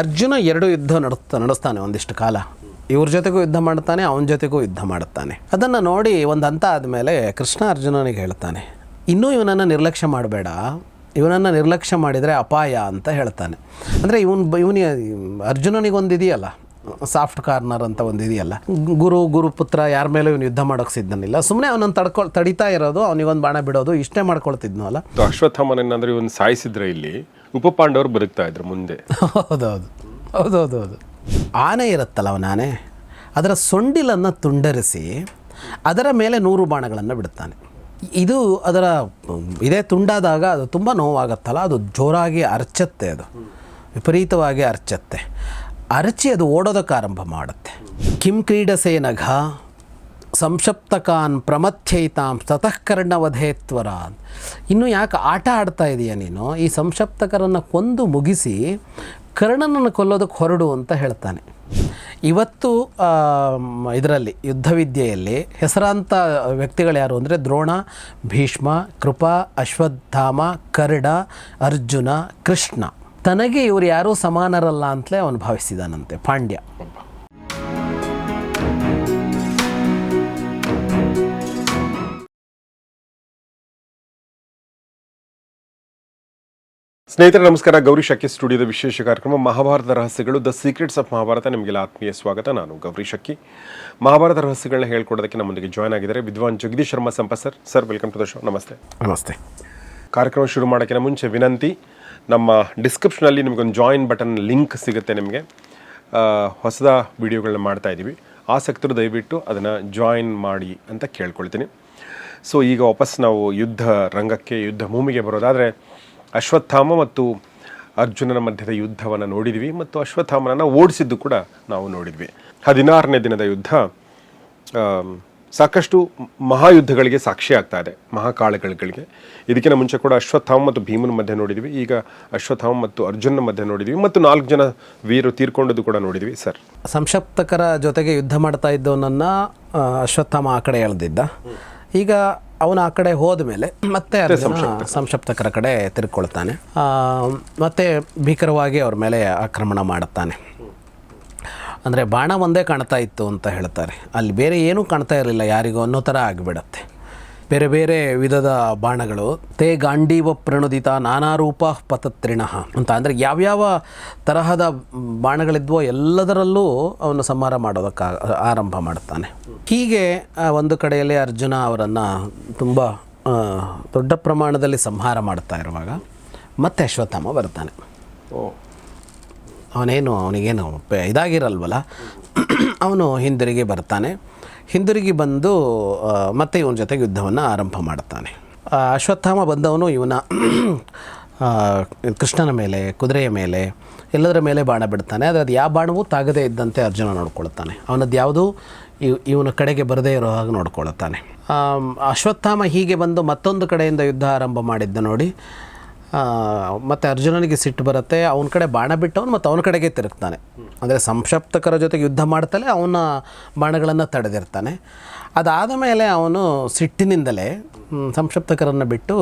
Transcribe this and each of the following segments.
ಅರ್ಜುನ ಎರಡು ಯುದ್ಧ ನಡೆಸ್ತಾ, ನಡೆಸ್ತಾನೆ ಒಂದಿಷ್ಟು ಕಾಲ. ಇವ್ರ ಜೊತೆಗೂ ಯುದ್ಧ ಮಾಡ್ತಾನೆ, ಅವನ ಜೊತೆಗೂ ಯುದ್ಧ ಮಾಡುತ್ತಾನೆ ಅದನ್ನು ನೋಡಿ ಒಂದು ಹಂತ ಆದಮೇಲೆ ಕೃಷ್ಣ ಅರ್ಜುನನಿಗೆ ಹೇಳ್ತಾನೆ, ಇನ್ನೂ ಇವನನ್ನು ನಿರ್ಲಕ್ಷ್ಯ ಮಾಡಬೇಡ. ಇವನನ್ನು ನಿರ್ಲಕ್ಷ್ಯ ಮಾಡಿದರೆ ಅಪಾಯ ಅಂತ ಹೇಳ್ತಾನೆ. ಅಂದರೆ ಇವನ್ ಇವನಿ ಅರ್ಜುನನಿಗೊಂದು ಇದೆಯಲ್ಲ, ಸಾಫ್ಟ್ ಕಾರ್ನರ್ ಅಂತ ಒಂದು ಇದೆಯಲ್ಲ. ಗುರು ಗುರುಪುತ್ರ ಯಾರ ಮೇಲೂ ಇವನು ಯುದ್ಧ ಮಾಡೋಕೆ ಸಿದ್ಧನಿಲ್ಲ. ಸುಮ್ಮನೆ ಅವನನ್ನು ತಡ್ಕೊಳ್ ತಡಿತಾ ಇರೋದು, ಅವನಿಗೊಂದು ಬಾಣ ಬಿಡೋದು, ಇಷ್ಟೇ ಮಾಡ್ಕೊಳ್ತಿದ್ನು ಅಲ್ಲ ಅಶ್ವತ್ಥಾಮನ ಅಶ್ವತ್ಥಾಮನನ್ನಾದ್ರೆ ಇವನು ಸಾಯಿಸಿದ್ರೆ ಇಲ್ಲಿ ಉಪಪಾಂಡವರು ಬದುಕ್ತಾ ಇದ್ರು ಮುಂದೆ. ಹೌದೌದು. ಹೌದೌದು ಹೌದು ಆನೆ ಇರುತ್ತಲ್ಲ ಅವನ ಆನೆ? ಅದರ ಸೊಂಡಿಲನ್ನು ತುಂಡರಿಸಿ ಅದರ ಮೇಲೆ ನೂರು ಬಾಣಗಳನ್ನು ಬಿಡುತ್ತಾನೆ. ಇದು ಅದರ, ಇದೇ ತುಂಡಾದಾಗ ಅದು ತುಂಬ ನೋವಾಗತ್ತಲ್ಲ, ಅದು ಜೋರಾಗಿ ಅರ್ಚತ್ತೆ ಅದು. ವಿಪರೀತವಾಗಿ ಅರ್ಚತ್ತೆ. ಅರಚಿ ಅದು ಓಡೋದಕ್ಕೆ ಆರಂಭ ಮಾಡುತ್ತೆ. ಕಿಂ ಕ್ರೀಡಸೇನಘ ಸಂಶಪ್ತಕಾನ್ ಪ್ರಮಥ್ಯೈತಾಂ ತತಃ ಕರ್ಣವಧೇತ್ವರ ಇನ್ನು ಯಾಕೆ ಆಟ ಆಡ್ತಾ ಇದೀಯ ನೀನು? ಈ ಸಂಶಪ್ತಕರನ್ನು ಕೊಂದು ಮುಗಿಸಿ ಕರ್ಣನನ್ನು ಕೊಲ್ಲೋದಕ್ಕೆ ಹೊರಡು ಅಂತ ಹೇಳ್ತಾನೆ. ಇವತ್ತು ಇದರಲ್ಲಿ, ಯುದ್ಧವಿದ್ಯೆಯಲ್ಲಿ ಹೆಸರಾಂತ ವ್ಯಕ್ತಿಗಳು ಯಾರು ಅಂದರೆ ದ್ರೋಣ, ಭೀಷ್ಮ, ಕೃಪಾ, ಅಶ್ವತ್ಥಾಮ, ಕರ್ಣ, ಅರ್ಜುನ, ಕೃಷ್ಣ. ತನಗೆ ಇವರು ಯಾರೂ ಸಮಾನರಲ್ಲ ಅಂತಲೇ ಅವನು ಭಾವಿಸಿದಾನಂತೆ, ಪಾಂಡ್ಯ. ಸ್ನೇಹಿತರೆ ನಮಸ್ಕಾರ. ಗೌರಿ ಶಕ್ಕಿ ಸ್ಟುಡಿಯೋದ ವಿಶೇಷ ಕಾರ್ಯಕ್ರಮ ಮಹಾಭಾರತ ರಹಸ್ಯಗಳು ದ ಸೀಕ್ರೆಟ್ಸ್ ಆಫ್ ಮಹಾಭಾರತ. ನಿಮಗೆಲ್ಲ ಆತ್ಮೀಯ ಸ್ವಾಗತ. ನಾನು ಗೌರಿ ಶಕ್ಕಿ ಮಹಾಭಾರತ ರಹಸ್ಯಗಳನ್ನ ಹೇಳ್ಕೊಡೋದಕ್ಕೆ ನಮ್ಮೊಂದಿಗೆ ಜಾಯ್ನ್ ಆಗಿದ್ದಾರೆ ವಿದ್ವಾನ್ Jagadish Sharma ಸಂಪ sir. Sir welcome to the show ನಮಸ್ತೆ. ನಮಸ್ತೆ. ಕಾರ್ಯಕ್ರಮ ಶುರು ಮಾಡೋಕ್ಕಿಂತ ಮುಂಚೆ ವಿನಂತಿ ನಮ್ಮ ಡಿಸ್ಕ್ರಿಪ್ಷನಲ್ಲಿ ನಿಮಗೊಂದು ಜಾಯಿನ್ ಬಟನ್ ಲಿಂಕ್ ಸಿಗುತ್ತೆ ನಿಮಗೆ. ಹೊಸದ ವಿಡಿಯೋಗಳನ್ನ ಮಾಡ್ತಾ ಇದ್ದೀವಿ ಆಸಕ್ತರು ದಯವಿಟ್ಟು ಅದನ್ನು ಜಾಯಿನ್ ಮಾಡಿ ಅಂತ ಕೇಳ್ಕೊಳ್ತೀನಿ. ಸೊ ಈಗ ವಾಪಸ್ ನಾವು ಯುದ್ಧ ರಂಗಕ್ಕೆ ಯುದ್ಧ ಭೂಮಿಗೆ ಬರೋದಾದರೆ ಅಶ್ವತ್ಥಾಮ ಮತ್ತು ಅರ್ಜುನನ ಮಧ್ಯದ ಯುದ್ಧವನ್ನು ನೋಡಿದ್ವಿ ಮತ್ತು ಅಶ್ವತ್ಥಾಮನನ್ನು ಓಡಿಸಿದ್ದು ಕೂಡ ನಾವು ನೋಡಿದ್ವಿ. ಹದಿನಾರನೇ ದಿನದ ಯುದ್ಧ ಸಾಕಷ್ಟು ಮಹಾಯುದ್ಧಗಳಿಗೆ ಸಾಕ್ಷಿ ಆಗ್ತಾ ಇದೆ ಮಹಾಕಾಳಗಳಿಗೆ ಇದಕ್ಕಿಂತ ಮುಂಚೆ ಕೂಡ ಅಶ್ವತ್ಥಾಮ ಮತ್ತು ಭೀಮನ ಮಧ್ಯೆ ನೋಡಿದ್ವಿ, ಈಗ ಅಶ್ವತ್ಥಾಮ ಮತ್ತು ಅರ್ಜುನ ಮಧ್ಯೆ ನೋಡಿದ್ವಿ ಮತ್ತು ನಾಲ್ಕು ಜನ ವೀರು ತೀರ್ಕೊಂಡದ್ದು ಕೂಡ ನೋಡಿದ್ವಿ, ಸರ್. ಸಂಶಪ್ತಕರ ಜೊತೆಗೆ ಯುದ್ಧ ಮಾಡ್ತಾ ಇದ್ದವನನ್ನು ಅಶ್ವತ್ಥಾಮ ಆ ಕಡೆ ಎಳೆದಿದ್ದ. ಈಗ ಅವನು ಆ ಕಡೆ ಹೋದ ಮೇಲೆ ಮತ್ತೆ ಸಂಶಪ್ತಕರ ಕಡೆ ತಿರ್ಕೊಳ್ತಾನೆ. ಮತ್ತೆ ಭೀಕರವಾಗಿ ಅವ್ರ ಮೇಲೆ ಆಕ್ರಮಣ ಮಾಡುತ್ತಾನೆ. ಅಂದರೆ ಬಾಣ ಒಂದೇ ಕಾಣ್ತಾ ಇತ್ತು ಅಂತ ಹೇಳ್ತಾರೆ. ಅಲ್ಲಿ ಬೇರೆ ಏನೂ ಕಾಣ್ತಾ ಇರಲಿಲ್ಲ ಯಾರಿಗೂ ಅನ್ನೋ ಥರ ಆಗಿಬಿಡತ್ತೆ. ಬೇರೆ ಬೇರೆ ವಿಧದ ಬಾಣಗಳು. ತೇ ಗಾಂಡೀವ ಪ್ರಣುದಿತ ನಾನಾ ರೂಪ ಪತತ್ರಿಣ ಅಂತ. ಅಂದರೆ ಯಾವ್ಯಾವ ತರಹದ ಬಾಣಗಳಿದ್ವೋ ಎಲ್ಲದರಲ್ಲೂ ಅವನು ಸಂಹಾರ ಮಾಡೋದಕ್ಕೆ ಆರಂಭ ಮಾಡುತ್ತಾನೆ ಹೀಗೆ ಒಂದು ಕಡೆಯಲ್ಲಿ ಅರ್ಜುನ ಅವರನ್ನು ತುಂಬ ದೊಡ್ಡ ಪ್ರಮಾಣದಲ್ಲಿ ಸಂಹಾರ ಮಾಡ್ತಾ ಇರುವಾಗ ಮತ್ತೆ ಅಶ್ವತ್ಥಾಮ ಬರ್ತಾನೆ ಓ. ಅವನೇನು ಅವನಿಗೇನು ಇದಾಗಿರಲ್ವಲ್ಲ? ಅವನು ಹಿಂದಿರುಗಿ ಬರ್ತಾನೆ. ಹಿಂದಿರುಗಿ ಬಂದು ಮತ್ತೆ ಇವನ ಜೊತೆಗೆ ಯುದ್ಧವನ್ನು ಆರಂಭ ಮಾಡ್ತಾನೆ. ಅಶ್ವತ್ಥಾಮ ಬಂದವನು ಇವನ ಕೃಷ್ಣನ ಮೇಲೆ, ಕುದುರೆಯ ಮೇಲೆ, ಎಲ್ಲದರ ಮೇಲೆ ಬಾಣ ಬಿಡ್ತಾನೆ. ಆದರೆ ಅದು ಯಾವ ಬಾಣವೂ ತಾಗದೇ ಇದ್ದಂತೆ ಅರ್ಜುನ ನೋಡ್ಕೊಳ್ತಾನೆ. ಅವನದ್ದು ಯಾವುದೂ? ಇವ್, ಇವನ ಕಡೆಗೆ ಬರದೇ ಇರೋ ಹಾಗೆ ನೋಡ್ಕೊಳ್ತಾನೆ. ಅಶ್ವತ್ಥಾಮ ಹೀಗೆ ಬಂದು ಮತ್ತೊಂದು ಕಡೆಯಿಂದ ಯುದ್ಧ ಆರಂಭ ಮಾಡಿದ್ದ ನೋಡಿ ಮತ್ತೆ ಅರ್ಜುನನಿಗೆ ಸಿಟ್ಟು ಬರುತ್ತೆ, ಅವನ ಕಡೆ ಬಾಣ ಬಿಟ್ಟವನು ಮತ್ತು ಅವನ ಕಡೆಗೆ ತಿರುಗ್ತಾನೆ. ಅಂದರೆ ಸಂಶಪ್ತಕರ ಜೊತೆಗೆ ಯುದ್ಧ ಮಾಡ್ತಲೇ ಅವನ ಬಾಣಗಳನ್ನು ತಡೆದಿರ್ತಾನೆ. ಅದಾದ ಮೇಲೆ ಅವನು ಸಿಟ್ಟಿನಿಂದಲೇ ಸಂಕ್ಷಪ್ತಕರನ್ನು ಬಿಟ್ಟು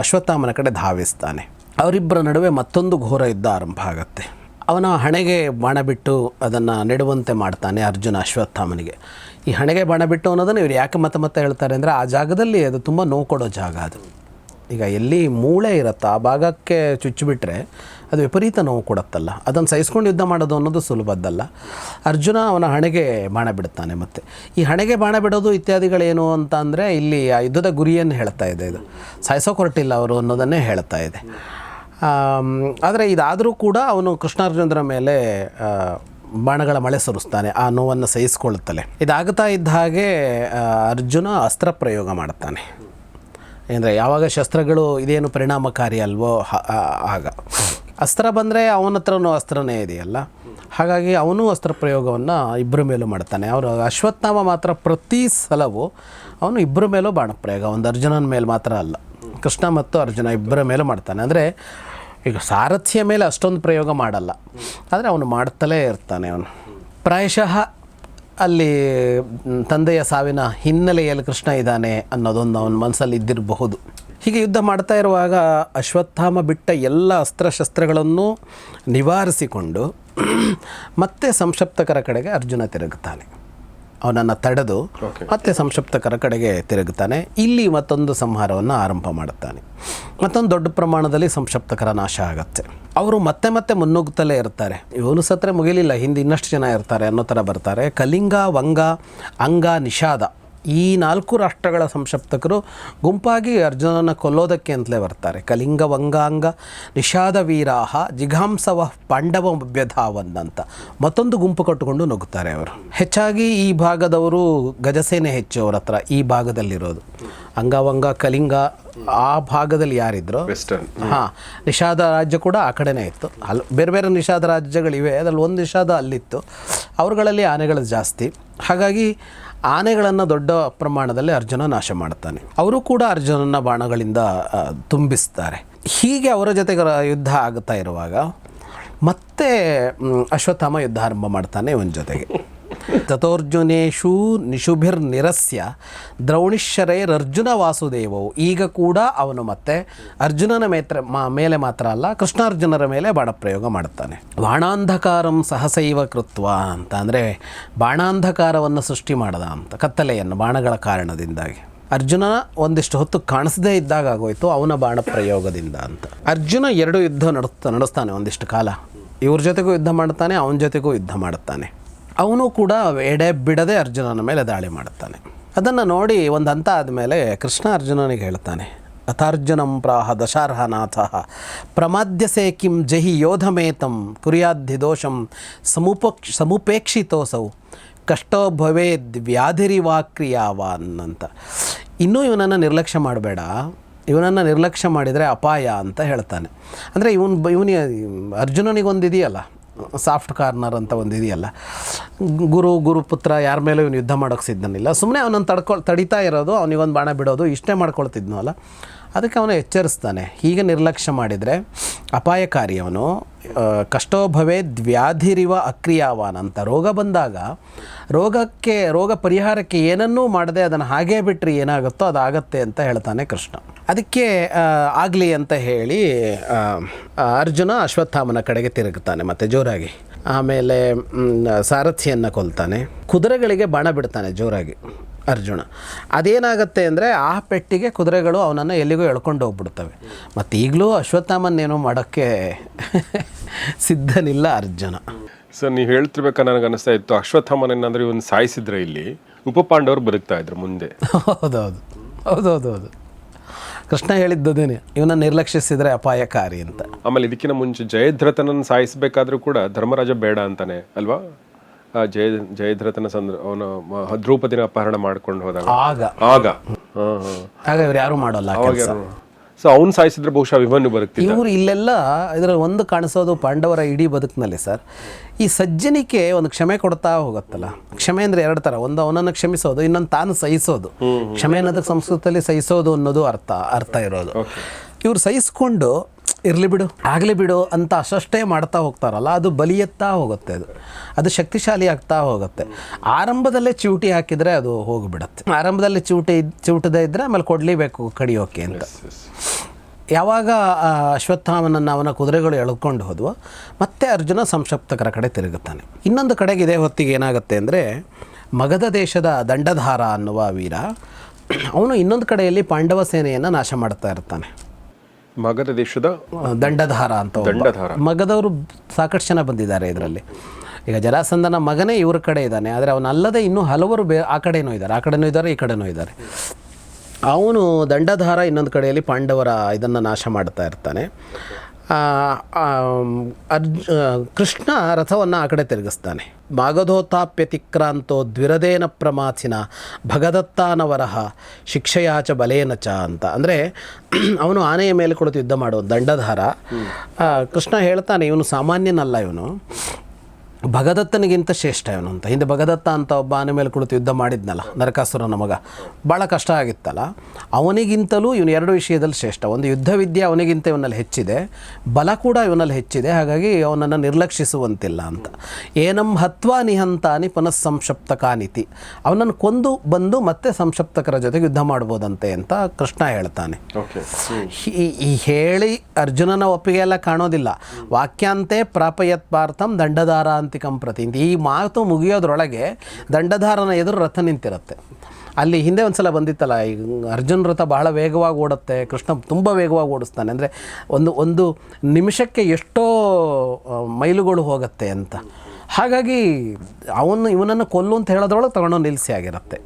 ಅಶ್ವತ್ಥಾಮನ ಕಡೆ ಧಾವಿಸ್ತಾನೆ. ಅವರಿಬ್ಬರ ನಡುವೆ ಮತ್ತೊಂದು ಘೋರ ಯುದ್ಧ ಆರಂಭ ಆಗುತ್ತೆ. ಅವನ ಹಣೆಗೆ ಬಾಣ ಬಿಟ್ಟು ಅದನ್ನು ನೆಡುವಂತೆ ಮಾಡ್ತಾನೆ ಅರ್ಜುನ ಅಶ್ವತ್ಥಾಮನಿಗೆ. ಈ ಹಣೆಗೆ ಬಾಣ ಬಿಟ್ಟು ಅನ್ನೋದನ್ನು ಇವರು ಯಾಕೆ ಮತ್ತೆ ಮತ್ತೆ ಹೇಳ್ತಾರೆ ಅಂದರೆ ಆ ಜಾಗದಲ್ಲಿ ಅದು ತುಂಬ ನೋವು ಕೊಡೋ ಜಾಗ ಅದು. ಈಗ ಎಲ್ಲಿ ಮೂಳೆ ಇರುತ್ತೋ, ಆ ಭಾಗಕ್ಕೆ ಚುಚ್ಚಿಬಿಟ್ರೆ ಅದು ವಿಪರೀತ ನೋವು ಕೊಡುತ್ತಲ್ಲ. ಅದನ್ನು ಸಹಿಸ್ಕೊಂಡು ಯುದ್ಧ ಮಾಡೋದು ಅನ್ನೋದು ಸುಲಭದ್ದಲ್ಲ. ಅರ್ಜುನ ಅವನ ಹಣೆಗೆ ಬಾಣ ಬಿಡುತ್ತಾನೆ ಮತ್ತೆ. ಈ ಹಣೆಗೆ ಬಾಣ ಬಿಡೋದು ಇತ್ಯಾದಿಗಳೇನು ಅಂತ ಅಂದರೆ ಇಲ್ಲಿ ಆ ಯುದ್ಧದ ಗುರಿಯನ್ನು ಹೇಳ್ತಾ ಇದೆ ಇದು. ಸಾಯಿಸೋಕೆ ಹೊರಟಿಲ್ಲ ಅವರು ಅನ್ನೋದನ್ನೇ ಹೇಳ್ತಾ ಇದೆ. ಆದರೆ ಇದಾದರೂ ಕೂಡ ಅವನು ಕೃಷ್ಣಾರ್ಜುನರ ಮೇಲೆ ಬಾಣಗಳ ಮಳೆ ಸುರಿಸ್ತಾನೆ. ಆ ನೋವನ್ನು ಸಹಿಸ್ಕೊಳ್ಳುತ್ತಲೇ ಇದಾಗ್ತಾ ಇದ್ದ ಹಾಗೆ ಅರ್ಜುನ ಅಸ್ತ್ರ ಪ್ರಯೋಗ ಮಾಡ್ತಾನೆ. ಅಂದರೆ ಯಾವಾಗ ಶಸ್ತ್ರಗಳು ಇದೇನು ಪರಿಣಾಮಕಾರಿ ಅಲ್ವೋ ಆಗ. ಅಸ್ತ್ರ ಬಂದರೆ ಅವನ ಹತ್ರನೂ ಅಸ್ತ್ರನೇ ಇದೆಯಲ್ಲ? ಹಾಗಾಗಿ ಅವನು ಅಸ್ತ್ರ ಪ್ರಯೋಗವನ್ನು ಇಬ್ಬರ ಮೇಲೂ ಮಾಡ್ತಾನೆ. ಅವರು ಅಶ್ವತ್ಥಾಮ ಮಾತ್ರ ಪ್ರತಿ ಸಲವೂ ಅವನು ಇಬ್ಬರ ಮೇಲೂ ಬಾಣ ಪ್ರಯೋಗ ಒಂದು ಅರ್ಜುನನ ಮೇಲೆ ಮಾತ್ರ ಅಲ್ಲ. ಕೃಷ್ಣ ಮತ್ತು ಅರ್ಜುನ ಇಬ್ಬರ ಮೇಲೂ ಮಾಡ್ತಾನೆ. ಅಂದರೆ ಈಗ ಸಾರಥ್ಯ ಮೇಲೆ ಅಷ್ಟೊಂದು ಪ್ರಯೋಗ ಮಾಡಲ್ಲ. ಆದರೆ ಅವನು ಮಾಡ್ತಲೇ ಇರ್ತಾನೆ ಅವನು. ಪ್ರಾಯಶಃ ಅಲ್ಲಿ ತಂದೆಯ ಸಾವಿನ ಹಿನ್ನೆಲೆಯಲ್ಲಿ ಕೃಷ್ಣ ಇದ್ದಾನೆ ಅನ್ನೋದೊಂದು ಅವನ ಮನಸ್ಸಲ್ಲಿ ಇದ್ದಿರಬಹುದು. ಹೀಗೆ ಯುದ್ಧ ಮಾಡ್ತಾ ಇರುವಾಗ ಅಶ್ವತ್ಥಾಮ ಬಿಟ್ಟ ಎಲ್ಲ ಅಸ್ತ್ರಶಸ್ತ್ರಗಳನ್ನು ನಿವಾರಿಸಿಕೊಂಡು ಮತ್ತೆ ಸಂಕ್ಷಪ್ತಕರ ಕಡೆಗೆ ಅರ್ಜುನ ತಿರುಗುತ್ತಾನೆ. ಅವನನ್ನು ತಡೆದು ಮತ್ತೆ ಸಂಕ್ಷಪ್ತಕರ ಕಡೆಗೆ ತಿರುಗುತ್ತಾನೆ. ಇಲ್ಲಿ ಮತ್ತೊಂದು ಸಂಹಾರವನ್ನು ಆರಂಭ ಮಾಡುತ್ತಾನೆ. ಮತ್ತೊಂದು ದೊಡ್ಡ ಪ್ರಮಾಣದಲ್ಲಿ ಸಂಕ್ಷಪ್ತಕರ ನಾಶ ಆಗುತ್ತೆ. ಅವರು ಮತ್ತೆ ಮತ್ತೆ ಮುನ್ನುಗ್ಗುತ್ತಲೇ ಇರ್ತಾರೆ. ಇವನು ಸತ್ರೆ ಮುಗಿಲಿಲ್ಲ, ಹಿಂದೆ ಇನ್ನಷ್ಟು ಜನ ಇರ್ತಾರೆ ಅನ್ನೋ ಥರ ಬರ್ತಾರೆ. ಕಲಿಂಗ, ವಂಗ, ಅಂಗ, ನಿಷಾದ ಈ ನಾಲ್ಕು ರಾಷ್ಟ್ರಗಳ ಸಂಶಪ್ತಕರು ಗುಂಪಾಗಿ ಅರ್ಜುನನ ಕೊಲ್ಲೋದಕ್ಕೆ ಅಂತಲೇ ಬರ್ತಾರೆ. ಕಲಿಂಗ ವಂಗಾಂಗ ನಿಷಾದ, ವೀರಾಹ, ಜಿಘಾಂಸವ, ಪಾಂಡವ ಅಂತ ಮತ್ತೊಂದು ಗುಂಪು ಕಟ್ಟಿಕೊಂಡು ನುಗ್ಗುತ್ತಾರೆ ಅವರು. ಹೆಚ್ಚಾಗಿ ಈ ಭಾಗದವರು ಗಜಸೇನೆ ಹೆಚ್ಚು ಅವ್ರ ಹತ್ರ, ಈ ಭಾಗದಲ್ಲಿರೋದು. ಅಂಗವಂಗ ಕಲಿಂಗ ಆ ಭಾಗದಲ್ಲಿ ಯಾರಿದ್ರು? ವೆಸ್ಟರ್ನ್ ಹಾಂ. ನಿಷಾದ ರಾಜ್ಯ ಕೂಡ ಆ ಕಡೆನೇ ಇತ್ತು. ಅಲ್ಲಿ ಬೇರೆ ಬೇರೆ ನಿಷಾದ ರಾಜ್ಯಗಳಿವೆ. ಅದರಲ್ಲಿ ಒಂದು ನಿಷಾದ ಅಲ್ಲಿತ್ತು. ಅವ್ರುಗಳಲ್ಲಿ ಆನೆಗಳು ಜಾಸ್ತಿ. ಹಾಗಾಗಿ ಆನೆಗಳನ್ನು ದೊಡ್ಡ ಪ್ರಮಾಣದಲ್ಲಿ ಅರ್ಜುನ ನಾಶ ಮಾಡ್ತಾನೆ. ಅವರು ಕೂಡ ಅರ್ಜುನನ ಬಾಣಗಳಿಂದ ತುಂಬಿಸ್ತಾರೆ. ಹೀಗೆ ಅವರ ಜೊತೆಗೆ ಯುದ್ಧ ಆಗ್ತಾ ಇರುವಾಗ ಮತ್ತೆ ಅಶ್ವತ್ಥಾಮ ಯುದ್ಧ ಆರಂಭ ಮಾಡ್ತಾನೆ ಇವನ ಜೊತೆಗೆ. ತಥೋರ್ಜುನೇಶು ನಿಶುಭಿರ್ ನಿರಸ್ಯ ದ್ರೌಣಿಶ್ವರೈರರ್ಜುನ ವಾಸುದೇವವು ಈಗ ಕೂಡ ಅವನು ಮತ್ತೆ ಅರ್ಜುನನ ಮೇತ್ರ ಮಾ- ಮೇಲೆ ಮಾತ್ರ ಅಲ್ಲ, ಕೃಷ್ಣಾರ್ಜುನರ ಮೇಲೆ ಬಾಣಪ್ರಯೋಗ ಮಾಡುತ್ತಾನೆ. ಬಾಣಾಂಧಕಾರಂ ಸಹಸೈವ ಕೃತ್ವ ಅಂತ ಅಂದರೆ ಬಾಣಾಂಧಕಾರವನ್ನು ಸೃಷ್ಟಿ ಮಾಡದ ಅಂತ, ಕತ್ತಲೆಯನ್ನು ಬಾಣಗಳ ಕಾರಣದಿಂದಾಗಿ. ಅರ್ಜುನ ಒಂದಿಷ್ಟು ಹೊತ್ತು ಕಾಣಿಸದೇ ಇದ್ದಾಗ ಆಗೋಯ್ತು, ಅವನ ಬಾಣ ಪ್ರಯೋಗದಿಂದ ಅಂತ. ಅರ್ಜುನ ಎರಡು ಯುದ್ಧ ನಡೆಸ್ತಾ ನಡೆಸ್ತಾನೆ ಒಂದಿಷ್ಟು ಕಾಲ. ಇವ್ರ ಜೊತೆಗೂ ಯುದ್ಧ ಮಾಡ್ತಾನೆ, ಅವನ ಜೊತೆಗೂ ಯುದ್ಧ ಮಾಡುತ್ತಾನೆ ಅವನು ಕೂಡ ಎಡೆ ಬಿಡದೆ ಅರ್ಜುನನ ಮೇಲೆ ದಾಳಿ ಮಾಡುತ್ತಾನೆ. ಅದನ್ನು ನೋಡಿ ಒಂದು ಹಂತ ಆದಮೇಲೆ ಕೃಷ್ಣ ಅರ್ಜುನನಿಗೆ ಹೇಳ್ತಾನೆ, ಅಥಾರ್ಜುನಂ ಪ್ರಾಹ ದಶಾರ್ಹನಾಥ ಪ್ರಮಾದ್ಯಸೆ ಕಿಂ ಜಹಿ ಯೋಧಮೇತಂ ಕುರಿಯಾಧಿ ದೋಷಂ ಸಮುಪಕ್ಷ, ಸಮುಪೇಕ್ಷಿತೋಸೌ, ಕಷ್ಟೋ ಭವೇದ್ ವ್ಯಾಧಿರಿವಾಕ್ರಿಯಾವಾನ್ ಅಂತ. ಇನ್ನೂ ಇವನನ್ನು ನಿರ್ಲಕ್ಷ್ಯ ಮಾಡಬೇಡ. ಇವನನ್ನು ನಿರ್ಲಕ್ಷ್ಯ ಮಾಡಿದರೆ ಅಪಾಯ ಅಂತ ಹೇಳ್ತಾನೆ. ಅಂದರೆ ಇವನು ಇವನಿಗೆ ಅರ್ಜುನನಿಗೊಂದು ಇದೆಯಲ್ಲ ಸಾಫ್ಟ್ ಕಾರ್ನರ್ ಅಂತ ಒಂದು ಇದೆಯಲ್ಲ. ಗುರು ಗುರುಪುತ್ರ ಯಾರ ಮೇಲೂ ಇವನು ಯುದ್ಧ ಮಾಡೋಕ್ಕೆ ಸಿದ್ಧನಿಲ್ಲ. ಸುಮ್ಮನೆ ಅವನನ್ನು ತಡ್ಕೊಳ್, ತಡಿತಾ ಇರೋದು, ಅವನಿಗೊಂದು ಬಾಣ ಬಿಡೋದು, ಇಷ್ಟೇ ಮಾಡ್ಕೊಳ್ತಿದ್ನು ಅಲ್ಲ. ಅದಕ್ಕೆ ಅವನು ಎಚ್ಚರಿಸ್ತಾನೆ. ಹೀಗೆ ನಿರ್ಲಕ್ಷ್ಯ ಮಾಡಿದರೆ ಅಪಾಯಕಾರಿ ಅವನು ಕಷ್ಟೋಭವೇ ವ್ಯಾಧಿರಿವ ಅಕ್ರಿಯಾವಾನ್ ಅಂತ ರೋಗ ಬಂದಾಗ ರೋಗಕ್ಕೆ, ರೋಗ ಪರಿಹಾರಕ್ಕೆ ಏನನ್ನೂ ಮಾಡದೆ ಅದನ್ನು ಹಾಗೇ ಬಿಟ್ಟರೆ ಏನಾಗುತ್ತೋ ಅದಾಗತ್ತೆ ಅಂತ ಹೇಳ್ತಾನೆ ಕೃಷ್ಣ. ಅದಕ್ಕೆ ಆಗಲಿ ಅಂತ ಹೇಳಿ ಅರ್ಜುನ ಅಶ್ವತ್ಥಾಮನ ಕಡೆಗೆ ತಿರುಗುತ್ತಾನೆ ಮತ್ತೆ ಜೋರಾಗಿ. ಆಮೇಲೆ ಸಾರಥಿಯನ್ನು ಕೊಲ್ತಾನೆ. ಕುದುರೆಗಳಿಗೆ ಬಾಣ ಬಿಡ್ತಾನೆ ಜೋರಾಗಿ ಅರ್ಜುನ. ಅದೇನಾಗುತ್ತೆ ಅಂದರೆ ಆ ಪೆಟ್ಟಿಗೆ ಕುದುರೆಗಳು ಅವನನ್ನು ಎಲ್ಲಿಗೂ ಎಳ್ಕೊಂಡು ಹೋಗ್ಬಿಡ್ತವೆ. ಮತ್ತು ಈಗಲೂ ಅಶ್ವತ್ಥಾಮನ್ನೇನೋ ಮಾಡೋಕ್ಕೆ ಸಿದ್ಧನಿಲ್ಲ ಅರ್ಜುನ. ಸರ್ ನೀವು ಹೇಳ್ತಿರ್ಬೇಕಾ ನನಗೆ ಅನಿಸ್ತಾ ಇತ್ತು ಅಶ್ವತ್ಥಾಮನೇನಾದ್ರೂ ಇವನು ಸಾಯಿಸಿದ್ರೆ ಇಲ್ಲಿ ಉಪಪಾಂಡವರು ಬದುಕ್ತಾ ಇದ್ರು ಮುಂದೆ. ಹೌದೌದು. ಹೌದೌದು ಹೌದು ಕೃಷ್ಣ ಹೇಳಿದ್ದದೇನೆ ಇವನ ನಿರ್ಲಕ್ಷಿಸಿದರೆ ಅಪಾಯಕಾರಿ ಅಂತ. ಆಮೇಲೆ ಇದಕ್ಕಿಂತ ಮುಂಚೆ ಜಯದ್ರಥನನ್ನು ಸಾಯಿಸಬೇಕಾದ್ರೂ ಕೂಡ ಧರ್ಮರಾಜ ಬೇಡ ಅಂತಾನೆ ಅಲ್ವಾ? ಆ ಜಯ ಜಯದ್ರಥನ ಸಂದ್ರ ಅವನ ದ್ರೌಪದಿನ ಅಪಹರಣ ಮಾಡ್ಕೊಂಡು ಹೋದಾಗ. ಆಗ. ಆಗ. ಆಗ ಇವ್ರು ಯಾರು ಮಾಡೋಲ್ಲ ಆ ಕೆಲ್ಸ. ಸೊ ಅವ್ನು ಸಾಯಿಸಿದ್ರೆ ಬಹುಶಃ ಅಭಿಮನ್ಯು ಬರುತ್ತೆ ಇವರು ಇಲ್ಲೆಲ್ಲ ಇದರಲ್ಲಿ ಒಂದು ಕಾಣಿಸೋದು ಪಾಂಡವರ ಇಡೀ ಬದುಕಿನಲ್ಲಿ ಸರ್. ಈ ಸಜ್ಜನಿಕೆ ಒಂದು ಕ್ಷಮೆ ಕೊಡ್ತಾ ಹೋಗುತ್ತಲ್ಲ. ಕ್ಷಮೆ ಅಂದರೆ ಎರಡು ಥರ ಒಂದು ಅವನನ್ನು ಕ್ಷಮಿಸೋದು ಇನ್ನೊಂದು ತಾನು ಸಹಿಸೋದು. ಕ್ಷಮೆ ಅನ್ನೋದಕ್ಕೆ ಸಂಸ್ಕೃತದಲ್ಲಿ ಸಹಿಸೋದು ಅನ್ನೋದು ಅರ್ಥ ಅರ್ಥ ಇರೋದು. ಇವ್ರು ಸಹಿಸ್ಕೊಂಡು ಇರಲಿ ಬಿಡು ಆಗಲಿ ಬಿಡು ಅಂತ ಅಷ್ಟೇ ಮಾಡ್ತಾ ಹೋಗ್ತಾರಲ್ಲ ಅದು ಬಲಿಯತ್ತಾ ಹೋಗುತ್ತೆ ಅದು. ಅದು ಶಕ್ತಿಶಾಲಿ ಆಗ್ತಾ ಹೋಗುತ್ತೆ. ಆರಂಭದಲ್ಲೇ ಚಿವುಟಿ ಹಾಕಿದರೆ ಅದು ಹೋಗಿಬಿಡುತ್ತೆ. ಆರಂಭದಲ್ಲಿ ಚಿವುಟಿ ಚಿವುಟದೇ ಇದ್ದರೆ ಆಮೇಲೆ ಕೊಡಲೇಬೇಕು ಕಡಿಯೋಕೆ ಅಂತ. ಯಾವಾಗ ಅಶ್ವತ್ಥಾಮನನ್ನು ಅವನ ಕುದುರೆಗಳು ಎಳ್ಕೊಂಡು ಹೋದ್ವೋ ಮತ್ತೆ ಅರ್ಜುನ ಸಂಶಪ್ತಕರ ಕಡೆ ತಿರುಗುತ್ತಾನೆ. ಇನ್ನೊಂದು ಕಡೆಗೆ ಇದೇ ಹೊತ್ತಿಗೆ ಏನಾಗುತ್ತೆ ಅಂದರೆ ಮಗಧ ದೇಶದ ದಂಡಧಾರ ಅನ್ನುವ ವೀರ ಅವನು ಇನ್ನೊಂದು ಕಡೆಯಲ್ಲಿ ಪಾಂಡವ ಸೇನೆಯನ್ನು ನಾಶ ಮಾಡ್ತಾ ಇರ್ತಾನೆ. ಮಗಧ ದೇಶದ ದಂಡಧಾರ ಅಂತ ದಂಡಧಾರ. ಮಗದವರು ಸಾಕಷ್ಟು ಜನ ಬಂದಿದ್ದಾರೆ ಇದರಲ್ಲಿ. ಈಗ ಜರಾಸಂದನ ಮಗನೇ ಇವ್ರ ಕಡೆ ಇದ್ದಾನೆ ಆದರೆ ಅವನಲ್ಲದೆ ಇನ್ನೂ ಹಲವರು ಬೇ ಆ ಕಡೆಯೂ ಇದ್ದಾರೆ ಆ ಕಡೆನೂ ಇದ್ದಾರೆ ಈ ಕಡೆನೂ ಇದ್ದಾರೆ. ಅವನು ದಂಡಧಾರ ಇನ್ನೊಂದು ಕಡೆಯಲ್ಲಿ ಪಾಂಡವರ ಇದನ್ನು ನಾಶ ಮಾಡ್ತಾ ಇರ್ತಾನೆ. ಅರ್ಜು ಕೃಷ್ಣ ರಥವನ್ನು ಆ ಕಡೆ ತಿರುಗಿಸ್ತಾನೆ. ಮಾಗಧೋತಾಪ್ಯತಿಕ್ರಾಂತೋ ದ್ವಿರದೇನ ಪ್ರಮಾಥಿನ ಭಗದತ್ತಾನವರಹ ಶಿಕ್ಷೆಯಾಚ ಬಲೇನ ಚ ಅಂತ. ಅಂದರೆ ಅವನು ಆನೆಯ ಮೇಲೆ ಕುಳಿತು ಯುದ್ಧ ಮಾಡೋ ದಂಡಧಾರ ಕೃಷ್ಣ ಹೇಳ್ತಾನೆ, ಇವನು ಸಾಮಾನ್ಯನಲ್ಲ ಇವನು. ಭಗದತ್ತನಿಗಿಂತ ಶ್ರೇಷ್ಠ ಇವನು ಅಂತ. ಹಿಂದೆ ಭಗದತ್ತ ಅಂತ ಒಬ್ಬ ಆನೆ ಮೇಲೆ ಕುಳಿತು ಯುದ್ಧ ಮಾಡಿದ್ನಲ್ಲ ನರಕಾಸುರನ ಮಗ. ಭಾಳ ಕಷ್ಟ ಆಗಿತ್ತಲ್ಲ. ಅವನಿಗಿಂತಲೂ ಇವನು ಎರಡು ವಿಷಯದಲ್ಲಿ ಶ್ರೇಷ್ಠ. ಒಂದು ಯುದ್ಧ ವಿದ್ಯೆ ಅವನಿಗಿಂತ ಇವನಲ್ಲಿ ಹೆಚ್ಚಿದೆ ಬಲ ಕೂಡ ಇವನಲ್ಲಿ ಹೆಚ್ಚಿದೆ ಹಾಗಾಗಿ ಅವನನ್ನು ನಿರ್ಲಕ್ಷಿಸುವಂತಿಲ್ಲ ಅಂತ. ಏನಂ ಹತ್ವಾ ನಿಹಂತಾನಿ ಪುನಃ ಸಂಶಪ್ತಕಾನಿತಿ. ಅವನನ್ನು ಕೊಂದು ಬಂದು ಮತ್ತೆ ಸಂಕ್ಷಪ್ತಕರ ಜೊತೆಗೆ ಯುದ್ಧ ಮಾಡ್ಬೋದಂತೆ ಅಂತ ಕೃಷ್ಣ ಹೇಳ್ತಾನೆ. ಈ ಹೇಳಿ ಅರ್ಜುನನ ಒಪ್ಪಿಗೆ ಎಲ್ಲ ಕಾಣೋದಿಲ್ಲ. ವಾಕ್ಯಾಂತೆ ಪ್ರಾಪಯತ್ಪಾರ್ಥಂ ಪಾರ್ಥಂ ದಂಡಧಾರಾಂತಿಕಂ ಪ್ರತಿ ಅಂತ ಈ ಮಾತು ಮುಗಿಯೋದ್ರೊಳಗೆ ದಂಡಧಾರನ ಎದುರು ರಥ ನಿಂತಿರುತ್ತೆ. ಅಲ್ಲಿ ಹಿಂದೆ ಒಂದ್ಸಲ ಬಂದಿತ್ತಲ್ಲ ಈ ಅರ್ಜುನ್ ರಥ ಬಹಳ ವೇಗವಾಗಿ ಓಡುತ್ತೆ ಕೃಷ್ಣ ತುಂಬ ವೇಗವಾಗಿ ಓಡಿಸ್ತಾನೆ. ಅಂದರೆ ಒಂದು ಒಂದು ನಿಮಿಷಕ್ಕೆ ಎಷ್ಟೋ ಮೈಲುಗಳು ಹೋಗುತ್ತೆ ಅಂತ. ಹಾಗಾಗಿ ಅವನು ಇವನನ್ನು ಕೊಲ್ಲು ಅಂತ ಹೇಳೋದ್ರೊಳಗೆ ತಗೊಂಡು ನಿಲ್ಲಿಸಿ ಆಗಿರುತ್ತೆ.